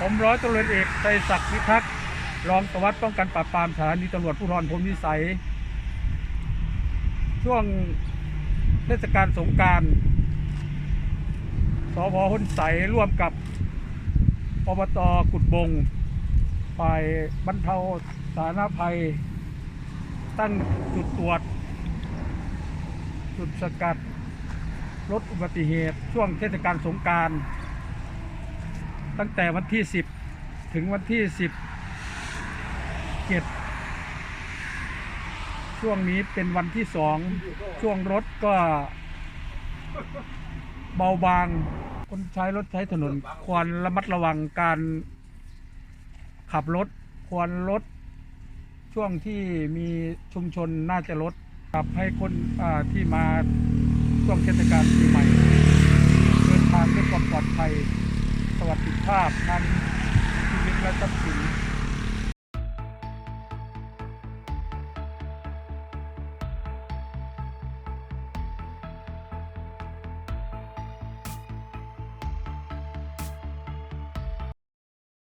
ผมร้อยตำรวจเอกไตรศักดิ์พิทักษ์รองสารวัสดิ์ป้องกันปราบปรามสถานีตำรวจภูธรพรมวิสัย ช่วงเทศกาลสงการสพหุนใสร่วมกับอบตกุดบง ฝ่ายบรรเทาสาธารณภัย ตั้งจุดตรวจ จุดสกัดลดอุบัติเหตุ ช่วงเทศกาลสงกราร ตั้งแต่วันที่ 10 ถึงวันที่10เจ็ดช่วงนี้เป็นวันที่สองช่วงรถก็ เบาบาง คนใช้รถใช้ถนน ควรระมัดระวังการขับรถ ควรลดช่วงที่มีชุมชนน่าจะลดขับให้คนที่มาช่วงเทศกาลปีใหม่ เดินทางด้วยความปลอดภัยสวัสดิภาพทางชีวิตและทรัพย์สิน